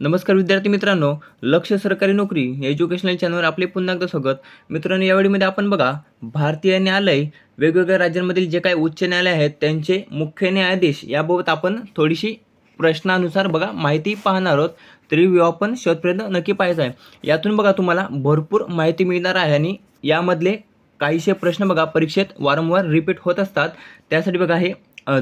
नमस्कार विद्यार्थी मित्रांनो लक्ष सरकारी नोकरी या एज्युकेशनल चॅनलवर आपले पुन्हा एकदा स्वागत. मित्रांनो यावेळीमध्ये आपण बघा भारतीय न्यायालय वेगवेगळ्या राज्यांमधील जे काही उच्च न्यायालय आहेत त्यांचे मुख्य न्यायाधीश याबाबत आपण थोडीशी प्रश्नानुसार बघा माहिती पाहणार आहोत. तरी व्हिडिओ आपण शेवटपर्यंत नक्की पाहायचा आहे. यातून बघा तुम्हाला भरपूर माहिती मिळणार आहे आणि यामधले काहीसे प्रश्न बघा परीक्षेत वारंवार रिपीट होत असतात. त्यासाठी बघा हे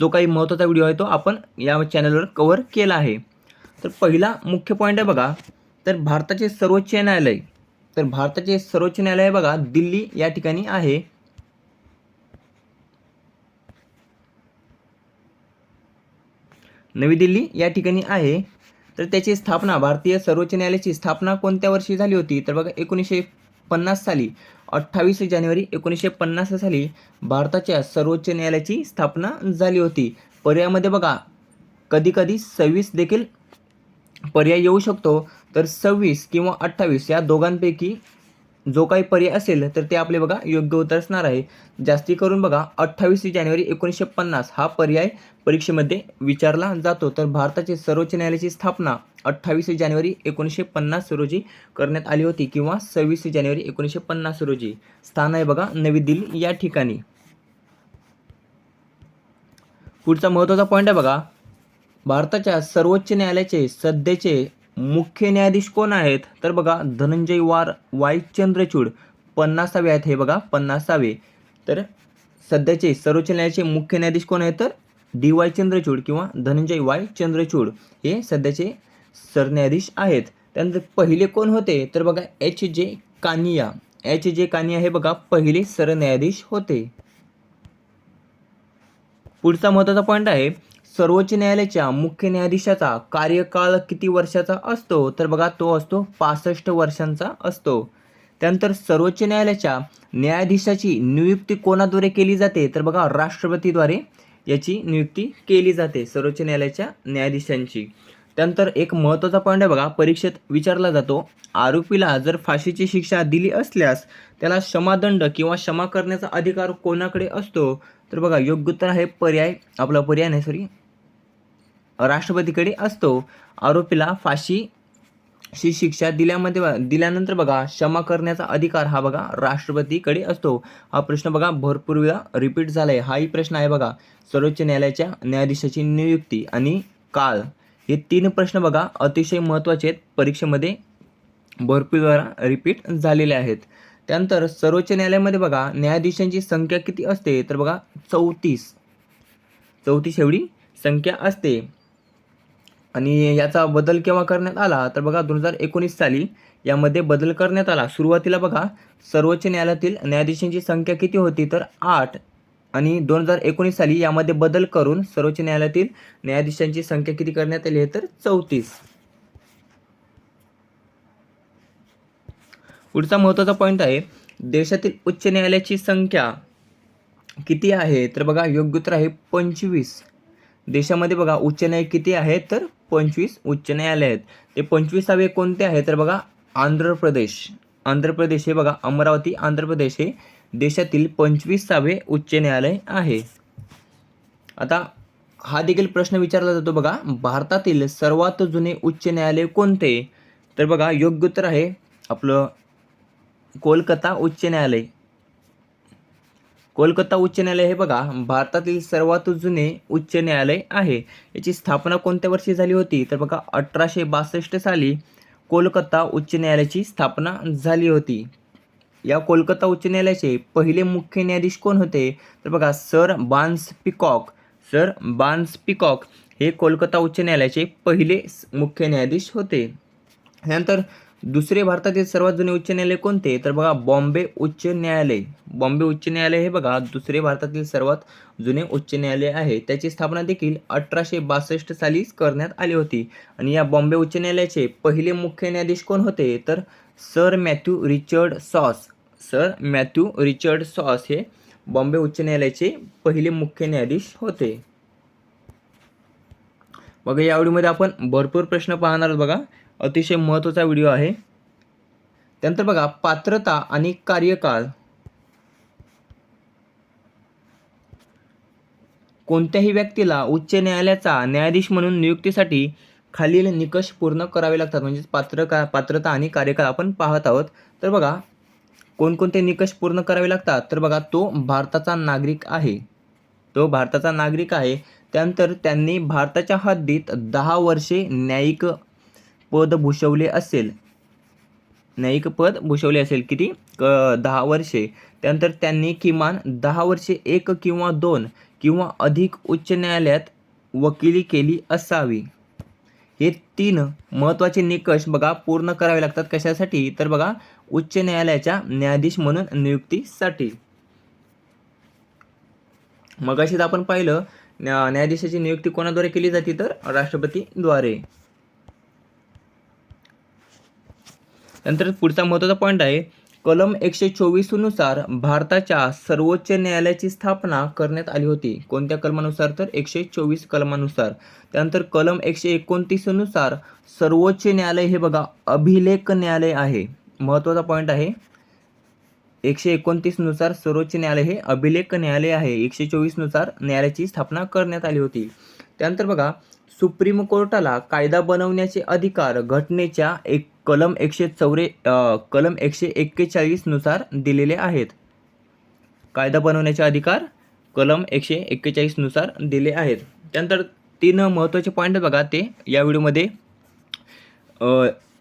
जो काही महत्त्वाचा व्हिडिओ आहे तो आपण या चॅनलवर कवर केला आहे. तर पहिला मुख्य पॉईंट आहे बघा. तर भारताचे सर्वोच्च न्यायालय. तर भारताचे सर्वोच्च न्यायालय बघा दिल्ली या ठिकाणी आहे. नवी दिल्ली या ठिकाणी आहे. तर त्याची स्थापना भारतीय सर्वोच्च न्यायालयाची स्थापना कोणत्या वर्षी झाली होती? तर बघा एकोणीसशे पन्नास साली अठ्ठावीस जानेवारी एकोणीसशे पन्नास साली भारताच्या सर्वोच्च न्यायालयाची स्थापना झाली होती. पर्यायामध्ये बघा कधी कधी सव्वीस देखील पर्याय येऊ शकतो तर सव्वीस किंवा अठ्ठावीस या दोघांपैकी जो काही पर्याय असेल तर ते आपले बघा योग्य उत्तर असणार आहे. जास्ती करून बघा अठ्ठावीस जानेवारी एकोणीसशे पन्नास हा पर्याय परीक्षेमध्ये विचारला जातो. तर भारताचे सर्वोच्च न्यायालयाची स्थापना अठ्ठावीस जानेवारी एकोणीसशे पन्नास रोजी करण्यात आली होती किंवा सव्वीस जानेवारी एकोणीसशे पन्नास रोजी. स्थान आहे बघा नवी दिल्ली या ठिकाणी. पुढचा महत्त्वाचा पॉईंट आहे बघा. भारताच्या सर्वोच्च न्यायालयाचे सध्याचे मुख्य न्यायाधीश कोण आहेत? तर बघा धनंजय वार वाय चंद्रचूड पन्नासावे आहेत हे बघा पन्नासावे. तर सध्याचे सर्वोच्च न्यायालयाचे मुख्य न्यायाधीश कोण आहेत? तर डी वाय चंद्रचूड किंवा धनंजय वाय चंद्रचूड हे सध्याचे सरन्यायाधीश आहेत. त्यानंतर पहिले कोण होते? तर बघा H J Kania. H J Kania हे बघा पहिले सरन्यायाधीश होते. पुढचा महत्त्वाचा पॉईंट आहे सर्वोच्च न्यायालयाच्या मुख्य न्यायाधीशाचा कार्यकाळ किती वर्षाचा असतो? तर बघा तो असतो पासष्ट वर्षांचा असतो. त्यानंतर सर्वोच्च न्यायालयाच्या न्यायाधीशाची नियुक्ती कोणाद्वारे केली जाते? तर बघा राष्ट्रपतीद्वारे याची नियुक्ती केली जाते सर्वोच्च न्यायालयाच्या न्यायाधीशांची. त्यानंतर एक महत्त्वाचा पॉईंट आहे बघा परीक्षेत विचारला जातो. आरोपीला जर फाशीची शिक्षा दिली असल्यास त्याला क्षमादंड किंवा क्षमा करण्याचा अधिकार कोणाकडे असतो? तर बघा योग्य उत्तर आहे पर्याय आपला पर्याय नाही सॉरी राष्ट्रपतीकडे असतो. आरोपीला फाशी शी शिक्षा दिल्यामध्ये दिल्यानंतर बघा क्षमा करण्याचा अधिकार हा बघा राष्ट्रपतीकडे असतो. हा प्रश्न बघा भरपूर वेळा रिपीट झाला आहे हाही प्रश्न आहे बघा सर्वोच्च न्यायालयाच्या न्यायाधीशाची नियुक्ती आणि काळ हे तीन प्रश्न बघा अतिशय महत्त्वाचे आहेत. परीक्षेमध्ये भरपूर वेळा रिपीट झालेले आहेत. त्यानंतर सर्वोच्च न्यायालयामध्ये बघा न्यायाधीशांची संख्या किती असते? तर बघा चौतीस. चौतीस एवढी संख्या असते. आणि याचा बदल केव्हा करण्यात आला? तर बघा दोन हजार एकोणीस साली यामध्ये बदल करण्यात आला. सुरुवातीला बघा सर्वोच्च न्यायालयातील न्यायाधीशांची संख्या किती होती? तर आठ. आणि दोन हजार एकोणीस साली यामध्ये बदल करून सर्वोच्च न्यायालयातील न्यायाधीशांची संख्या किती करण्यात आली आहे? तर चौतीस. पुढचा महत्त्वाचा पॉईंट आहे देशातील उच्च न्यायालयाची संख्या किती आहे? तर बघा योग्य उत्तर आहे पंचवीस. देशामध्ये बघा उच्च न्यायालय किती आहे? तर पंचवीस उच्च न्यायालय आहेत. ते पंचवीसावे कोणते आहे तर बघा आंध्र प्रदेश. आंध्र प्रदेश हे बघा अमरावती आंध्र प्रदेश हे देशातील पंचवीसावे उच्च न्यायालय आहे. आता हा देखील प्रश्न विचारला जातो बघा भारतातील सर्वात जुने उच्च न्यायालय कोणते? तर बघा योग्य उत्तर आहे आपलं कोलकाता उच्च न्यायालय. कोलकाता उच्च न्यायालय हे बघा भारतातील सर्वात जुने उच्च न्यायालय आहे. याची स्थापना कोणत्या वर्षी झाली होती? तर बघा अठराशे बासष्ट साली कोलकाता उच्च न्यायालयाची स्थापना झाली होती. या कोलकाता उच्च न्यायालयाचे पहिले मुख्य न्यायाधीश कोण होते? तर बघा sir Barnes Peacock. Sir Barnes Peacock हे कोलकाता उच्च न्यायालयाचे पहिले मुख्य न्यायाधीश होते. त्यानंतर दुसरे भारतातील सर्वात जुने उच्च न्यायालय कोणते? तर बघा बॉम्बे उच्च न्यायालय. बॉम्बे उच्च न्यायालय हे बघा दुसरे भारतातील सर्वात जुने उच्च न्यायालय आहे. त्याची स्थापना देखील अठराशे बासष्ट साली करण्यात आली होती. आणि या बॉम्बे उच्च न्यायालयाचे पहिले मुख्य न्यायाधीश कोण होते? तर sir Matthew Richard Sausse. Sir Matthew Richard Sausse हे बॉम्बे उच्च न्यायालयाचे पहिले मुख्य न्यायाधीश होते. बघा या व्हिडिओमध्ये आपण भरपूर प्रश्न पाहणार आहोत बघा. अतिशय महत्त्वाचा व्हिडिओ आहे. त्यानंतर बघा पात्रता आणि कार्यकाळ. कोणत्याही व्यक्तीला उच्च न्यायालयाचा न्यायाधीश म्हणून नियुक्तीसाठी खालील निकष पूर्ण करावे लागतात. म्हणजेच पात्र का पात्रता आणि कार्यकाळ आपण पाहत आहोत. तर बघा कोणकोणते निकष पूर्ण करावे लागतात? तर बघा तो भारताचा नागरिक आहे. तो भारताचा नागरिक आहे. त्यानंतर त्यांनी भारताच्या हद्दीत दहा वर्षे न्यायिक पद भूषवले असेल. न्यायिक पद भूषवले असेल किती? क दहा वर्षे. त्यानंतर त्यांनी किमान दहा वर्षे एक किंवा दोन किंवा अधिक उच्च न्यायालयात वकिली केली असावी. हे तीन महत्त्वाचे निकष बघा पूर्ण करावे लागतात कशासाठी? तर बघा उच्च न्यायालयाच्या न्यायाधीश म्हणून नियुक्तीसाठी. मगाशीच आपण पाहिलं न्या न्यायाधीशाची नियुक्ती कोणाद्वारे केली जाते? तर राष्ट्रपतीद्वारे. नंतर पुढचा महत्त्वाचा पॉईंट आहे. कलम एकशे चोवीसनुसार भारताच्या सर्वोच्च न्यायालयाची स्थापना करण्यात आली होती. कोणत्या कलमानुसार तर? एकशे चोवीस कलमानुसार. त्यानंतर कलम एकशे एकोणतीसनुसार सर्वोच्च न्यायालय हे बघा अभिलेख न्यायालय आहे. महत्त्वाचा पॉईंट आहे. एकशे एकोणतीसनुसार सर्वोच्च न्यायालय हे अभिलेख न्यायालय आहे. एकशे चोवीसनुसार न्यायालयाची स्थापना करण्यात आली होती. त्यानंतर बघा सुप्रीम कोर्टाला कायदा बनवण्याचे अधिकार घटनेच्या एक कलम एकशे चौरे कलम एकशे एक्केचाळीसनुसार दिलेले आहेत. कायदा बनवण्याचे अधिकार कलम एकशे एक्केचाळीसनुसार दिले आहेत. त्यानंतर तीन महत्त्वाचे पॉईंट बघा ते या व्हिडिओमध्ये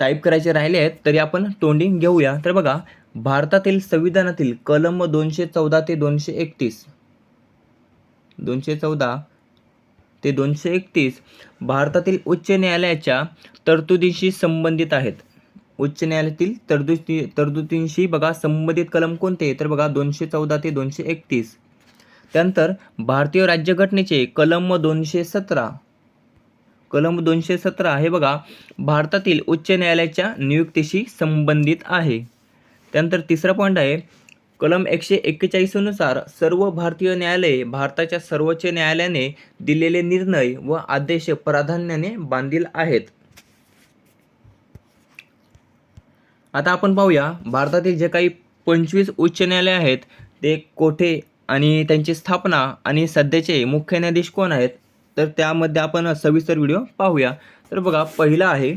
टाईप करायचे राहिले आहेत तरी आपण तोंडी घेऊया. तर बघा भारतातील संविधानातील कलम दोनशे चौदा ते दोनशे एकतीस दोनशे चौदा ते दोनशे एकतीस भारतातील उच्च न्यायालयाच्या तरतुदींशी संबंधित आहेत. उच्च न्यायालयातील तरतुदी तरतुदींशी बघा संबंधित कलम कोणते? तर बघा दोनशे चौदा ते दोनशे एकतीस. त्यानंतर भारतीय राज्यघटनेचे कलम दोनशे सतरा. कलम दोनशे सतरा हे बघा भारतातील उच्च न्यायालयाच्या नियुक्तीशी संबंधित आहे. त्यानंतर तिसरा पॉईंट आहे कलम एकशे एक्केचाळीसनुसार सर्व भारतीय न्यायालये भारताच्या सर्वोच्च न्यायालयाने दिलेले निर्णय व आदेश प्राधान्याने बांधील आहेत. आता आपण पाहूया भारतातील जे काही पंचवीस उच्च न्यायालय आहेत ते कोठे आणि त्यांची स्थापना आणि सध्याचे मुख्य न्यायाधीश कोण आहेत? तर त्यामध्ये आपण सविस्तर व्हिडिओ पाहूया. तर बघा पहिला आहे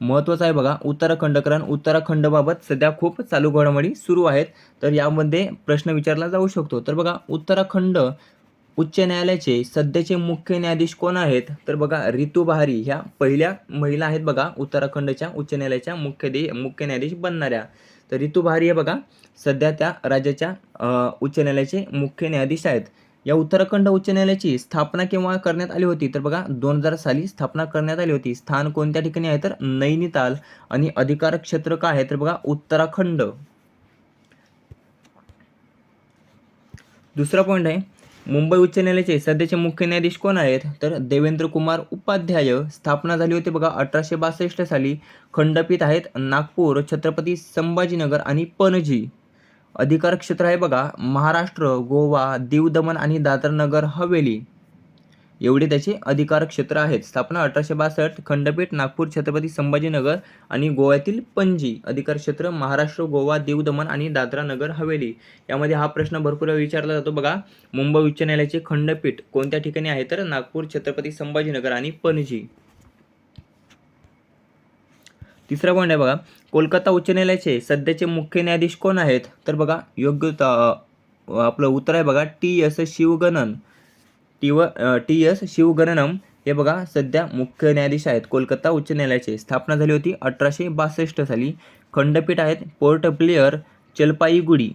महत्त्वाचं आहे बघा उत्तराखंड कारण उत्तराखंडबाबत सध्या खूप चालू घडामोडी सुरू आहेत. तर यामध्ये प्रश्न विचारला जाऊ शकतो. तर बघा उत्तराखंड उच्च न्यायालयाचे सध्याचे मुख्य न्यायाधीश कोण आहेत? तर बघा रितू बहारी ह्या पहिल्या महिला आहेत बघा उत्तराखंडच्या उच्च न्यायालयाच्या मुख्य दे मुख्य न्यायाधीश बनणाऱ्या. तर रितू बहारी हे बघा सध्या त्या राज्याच्या उच्च न्यायालयाचे मुख्य न्यायाधीश आहेत. या उत्तराखंड उच्च न्यायालयाची स्थापना केव्हा करण्यात आली होती? तर बघा दोन हजार साली स्थापना करण्यात आली होती. स्थान कोणत्या ठिकाणी आहे? तर नैनिताल आणि अधिकार क्षेत्र काय आहे? तर बघा उत्तराखंड. दुसरा पॉईंट आहे मुंबई उच्च न्यायालयाचे सध्याचे मुख्य न्यायाधीश कोण आहेत? तर देवेंद्र कुमार उपाध्याय. स्थापना झाली होती बघा अठराशे बासष्ट साली. खंडपीठ आहेत नागपूर छत्रपती संभाजीनगर आणि पणजी. अधिकार क्षेत्र आहे बघा. महाराष्ट्र गोवा दीव दमण आणि दादर नगर हवेली. एवढे त्याचे अधिकार क्षेत्र आहेत. स्थापना अठराशे बासष्ट खंडपीठ नागपूर छत्रपती संभाजीनगर आणि गोव्यातील पणजी. अधिकार क्षेत्र महाराष्ट्र गोवा दीव दमण आणि दादरा नगर हवेली. यामध्ये हा प्रश्न भरपूर विचारला जातो बघा. मुंबई उच्च न्यायालयाचे खंडपीठ कोणत्या ठिकाणी आहे? तर नागपूर छत्रपती संभाजीनगर आणि पणजी. तिसरा पॉईंट आहे बघा. कोलकाता उच्च न्यायालयाचे सध्याचे मुख्य न्यायाधीश कोण आहेत? तर बघा योग्य आपलं उत्तर आहे बघा टी एस शिवगणन. टी व टी एस शिवगणनम हे बघा सध्या मुख्य न्यायाधीश आहेत. कोलकाता उच्च न्यायालयाचे स्थापना झाली होती अठराशे बासष्ट साली. खंडपीठ आहेत पोर्ट ब्लेअर चलपाईगुडी.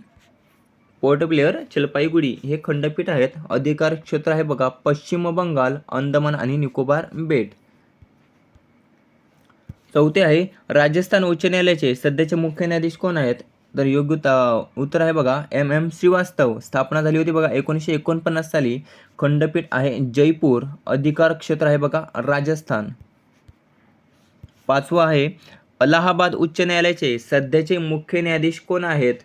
पोर्ट प्लेअर चलपाईगुडी हे खंडपीठ आहेत. अधिकार क्षेत्र आहे बघा पश्चिम बंगाल अंदमान आणि निकोबार बेट. चौथे आहे राजस्थान उच्च न्यायालयाचे सध्याचे मुख्य न्यायाधीश कोण आहेत? तर योग्य उत्तर आहे बघा एम एम श्रीवास्तव. स्थापना झाली होती बघा एकोणीसशे एकोणपन्नास साली. खंडपीठ आहे जयपूर. अधिकार क्षेत्र आहे बघा राजस्थान. पाचवा आहे अलाहाबाद उच्च न्यायालयाचे सध्याचे मुख्य न्यायाधीश कोण आहेत?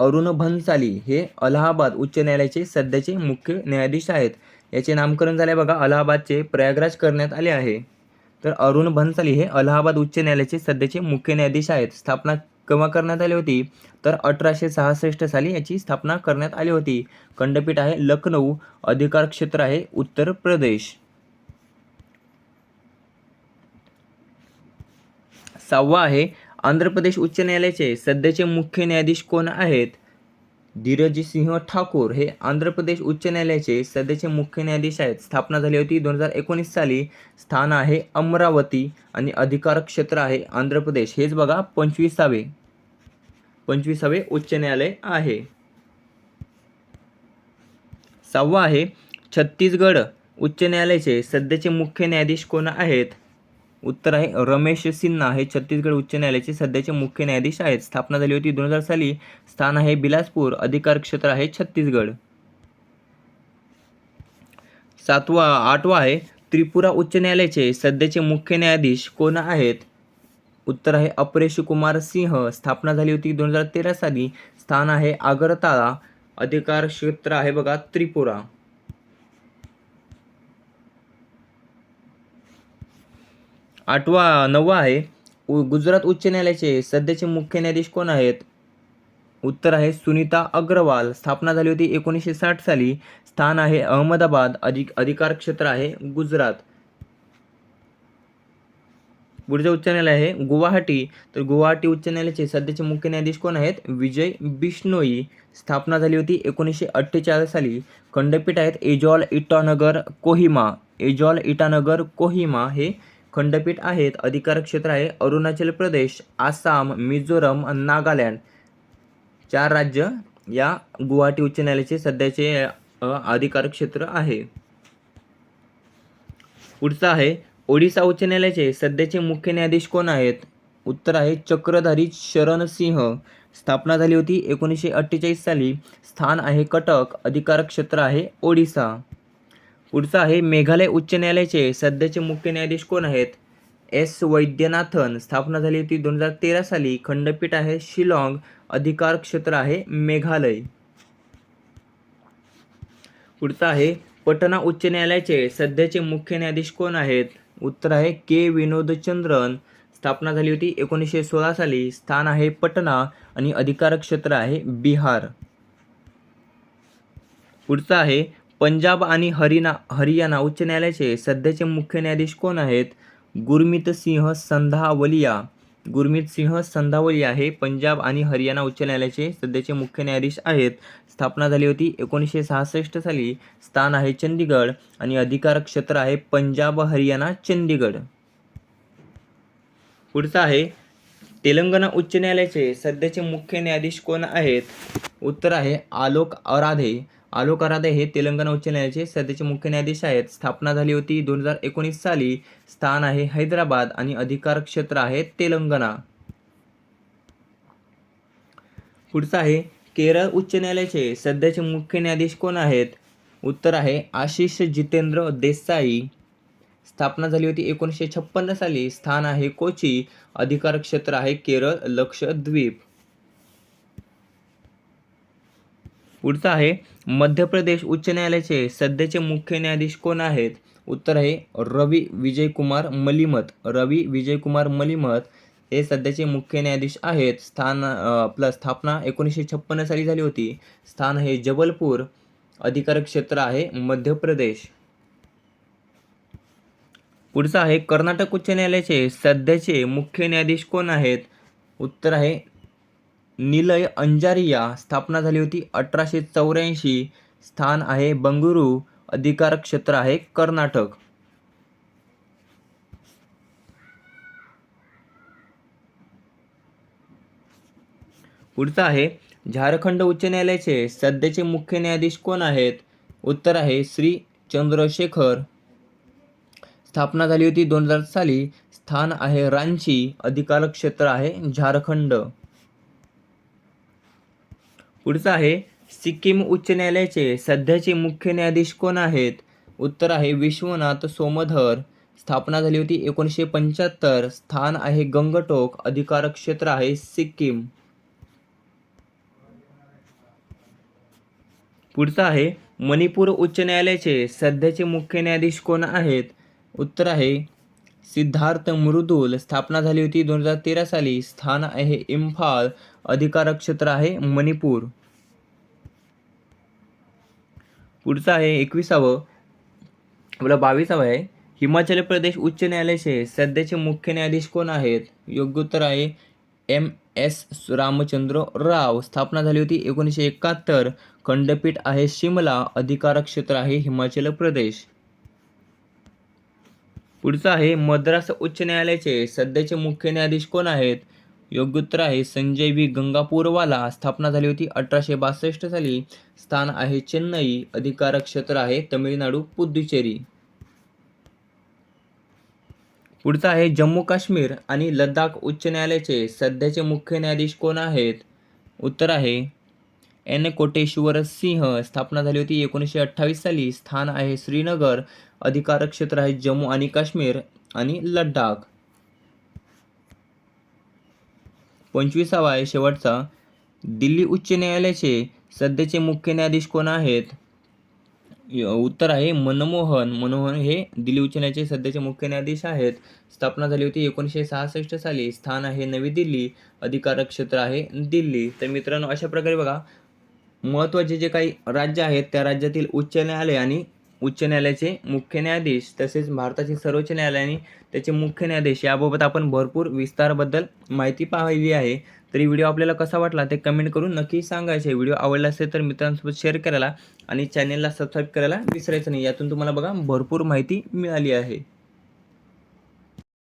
अरुण भन्साली हे अलाहाबाद उच्च न्यायालयाचे सध्याचे मुख्य न्यायाधीश आहेत. याचे नामकरण झाले बघा अलाहाबादचे प्रयागराज करण्यात आले आहे. तर अरुण भन्साली हे अलाहाबाद उच्च न्यायालयाचे सध्याचे मुख्य न्यायाधीश आहेत. स्थापना केव्हा करण्यात आली होती? तर अठराशे सहासष्ट साली याची स्थापना करण्यात आली होती. खंडपीठ आहे लखनऊ अधिकार क्षेत्र आहे उत्तर प्रदेश. सहावा आहे आंध्र प्रदेश उच्च न्यायालयाचे सध्याचे मुख्य न्यायाधीश कोण आहेत? धीरजसिंह ठाकूर हे आंध्र प्रदेश उच्च न्यायालयाचे सध्याचे मुख्य न्यायाधीश आहेत. स्थापना झाली होती दोन हजार एकोणीस साली. स्थान आहे अमरावती आणि अधिकार क्षेत्र आहे आंध्र प्रदेश. हेच बघा पंचवीसावे. पंचवीसावे उच्च न्यायालय आहे. सहावा आहे छत्तीसगड. उच्च न्यायालयाचे सध्याचे मुख्य न्यायाधीश कोण आहेत? उत्तर आहे रमेश सिन्हा हे छत्तीसगड उच्च न्यायालयाचे सध्याचे मुख्य न्यायाधीश आहेत. स्थापना झाली होती दोन हजार साली. स्थान आहे बिलासपूर अधिकार क्षेत्र आहे छत्तीसगड. सातवा आठवा आहे त्रिपुरा उच्च न्यायालयाचे सध्याचे मुख्य न्यायाधीश कोण आहेत? उत्तर आहे अपरेश कुमार सिंह. स्थापना झाली होती दोन हजार तेरा साली. स्थान आहे आगरताळा अधिकार क्षेत्र आहे बघा त्रिपुरा. आठवा नववा आहे. उ- गुजरात उच्च न्यायालयाचे सध्याचे मुख्य न्यायाधीश कोण आहेत? उत्तर आहे सुनीता अग्रवाल. स्थापना झाली होती एकोणीसशे साठ साली. स्थान आहे अहमदाबाद. अधिक अधिकार क्षेत्र आहे गुजरात. पुढचे उच्च न्यायालय आहे गुवाहाटी. तर गुवाहाटी उच्च न्यायालयाचे सध्याचे मुख्य न्यायाधीश कोण आहेत? विजय बिश्नोई. स्थापना झाली होती एकोणीसशे अठ्ठेचाळीस साली. खंडपीठ आहेत एजॉल इटानगर कोहिमा. एजॉल इटानगर कोहिमा हे खंडपीठ आहेत अधिकार क्षेत्र आहे अरुणाचल प्रदेश आसाम मिझोरम नागालँड. चार राज्य या गुवाहाटी उच्च न्यायालयाचे सध्याचे अधिकार क्षेत्र आहे. पुढचं आहे ओडिसा उच्च न्यायालयाचे सध्याचे मुख्य न्यायाधीश कोण आहेत? उत्तर आहे चक्रधारी शरण सिंह. स्थापना झाली होती एकोणीसशे अठ्ठेचाळीस साली. स्थान आहे कटक. अधिकार क्षेत्र आहे ओडिसा. पुढचं आहे मेघालय उच्च न्यायालयाचे सध्याचे मुख्य न्यायाधीश कोण आहेत? एस. वैद्यनाथन. स्थापना झाली होती दोन हजार तेरा साली. खंडपीठ आहे शिलाँग. अधिकार क्षेत्र आहे मेघालय. पुढचं आहे पटना उच्च न्यायालयाचे सध्याचे मुख्य न्यायाधीश कोण आहेत? उत्तर आहे के. विनोदचंद्रन. स्थापना झाली होती एकोणीसशे सोळा साली. स्थान आहे पटना आणि अधिकार क्षेत्र आहे बिहार. पुढचं आहे पंजाब आणि हरिना हरियाणा उच्च न्यायालयाचे सध्याचे मुख्य न्यायाधीश कोण आहेत? गुरमीत सिंह संधावलिया. गुरमीत सिंह संधावलिया हे पंजाब आणि हरियाणा उच्च न्यायालयाचे सध्याचे मुख्य न्यायाधीश आहेत. स्थापना झाली होती एकोणीसशे सहासष्ट साली. स्थान आहे चंदीगड आणि अधिकार क्षेत्र आहे पंजाब हरियाणा चंदीगड. पुढचं आहे तेलंगणा उच्च न्यायालयाचे सध्याचे मुख्य न्यायाधीश कोण आहेत? उत्तर आहे आलोक अराधे आलोक अराधे हे तेलंगणा उच्च न्यायालयाचे सध्याचे मुख्य न्यायाधीश आहेत. स्थापना झाली होती दोन हजार एकोणीस साली. स्थान आहे हैदराबाद आणि अधिकार क्षेत्र आहे तेलंगणा. पुढचं आहे केरळ उच्च न्यायालयाचे. सध्याचे मुख्य न्यायाधीश कोण आहेत? उत्तर आहे आशिष जितेंद्र देसाई. स्थापना झाली होती एकोणीसशे छप्पन्न साली. स्थान आहे कोची. अधिकार क्षेत्र आहे केरळ लक्षद्वीप. पुढचं आहे मध्य प्रदेश उच्च न्यायालयाचे सध्याचे मुख्य न्यायाधीश कोण आहेत? उत्तर आहे रवी विजयकुमार मलिमत रवी विजयकुमार मलिमत हे सध्याचे मुख्य न्यायाधीश आहेत. स्थान आपलं स्थापना एकोणीसशे छप्पन्न साली झाली होती. स्थान हे जबलपूर अधिकार क्षेत्र आहे मध्य प्रदेश. पुढचं आहे कर्नाटक उच्च न्यायालयाचे सध्याचे मुख्य न्यायाधीश कोण आहेत? उत्तर आहे निलय अंजारिया स्थापना झाली होती. अठराशे चौऱ्याऐंशी स्थान आहे बंगळुरू अधिकार क्षेत्र आहे कर्नाटक. पुढचं आहे झारखंड उच्च न्यायालयाचे सध्याचे मुख्य न्यायाधीश कोण आहेत? उत्तर आहे श्री चंद्रशेखर. स्थापना झाली होती दोन हजार साली. स्थान आहे रांची अधिकार क्षेत्र आहे झारखंड. पुढचं आहे सिक्कीम उच्च न्यायालयाचे सध्याचे मुख्य न्यायाधीश कोण आहेत? उत्तर आहे विश्वनाथ सोमधर. स्थापना झाली होती एकोणीसशे पंच्याहत्तर. स्थान आहे गंगटोक. अधिकार क्षेत्र आहे सिक्कीम. पुढचं आहे मणिपूर उच्च न्यायालयाचे सध्याचे मुख्य न्यायाधीश कोण आहेत? उत्तर आहे सिद्धार्थ मृदुल. स्थापना झाली होती दोन हजार तेरा साली. स्थान आहे इम्फाल. अधिकार क्षेत्र आहे मणिपूर. पुढचं आहे एकविसावं. आपलं बावीसावं आहे. हिमाचल प्रदेश उच्च न्यायालयाचे सध्याचे मुख्य न्यायाधीश कोण आहेत? योग्य उत्तर आहे एम एस रामचंद्र राव. स्थापना झाली होती एकोणीसशे एकाहत्तर. खंडपीठ आहे शिमला. अधिकार क्षेत्र आहे हिमाचल प्रदेश. पुढचं आहे मद्रास उच्च न्यायालयाचे सध्याचे मुख्य न्यायाधीश कोण आहेत? योग्य उत्तर आहे. संजय व्ही. गंगापूरवाला स्थापना झाली होती. अठराशे बासष्ट साली स्थान आहे. चेन्नई अधिकार क्षेत्र आहे. तमिळनाडू पुद्दुचेरी पुढचं आहे जम्मू काश्मीर आणि लडाख उच्च न्यायालयाचे सध्याचे मुख्य न्यायाधीश कोण आहेत? उत्तर आहे. एन. कोटेश्वर सिंह स्थापना झाली होती. एकोणीसशे अठ्ठावीस साली स्थान आहे. श्रीनगर अधिकार क्षेत्र आहे. जम्मू आणि काश्मीर आणि लडाख पंचवीसावा आहे शेवटचा. दिल्ली उच्च न्यायालयाचे सध्याचे मुख्य न्यायाधीश कोण आहेत? य- उत्तर आहे मनमोहन. मनमोहन हे दिल्ली उच्च न्यायालयाचे सध्याचे मुख्य न्यायाधीश आहेत. स्थापना झाली होती एकोणीसशे सहासष्ट साली. स्थान आहे नवी दिल्ली. अधिकार क्षेत्र आहे दिल्ली. तर मित्रांनो अशा प्रकारे बघा महत्त्वाचे जे काही राज्य आहेत त्या राज्यातील उच्च न्यायालय आणि उच्च न्यायालयाचे मुख्य न्यायाधीश तसेच भारताचे सर्वोच्च न्यायालयाने त्याचे मुख्य न्यायाधीश याबाबत आपण भरपूर विस्ताराबद्दल माहिती पाहिली आहे. तरी व्हिडिओ आपल्याला कसा वाटला ते कमेंट करून नक्की सांगायचे. व्हिडिओ आवडला असेल तर मित्रांसोबत शेअर करायला आणि चॅनेलला सबस्क्राईब करायला विसरायचं नाही. यातून तुम्हाला बघा भरपूर माहिती मिळाली आहे.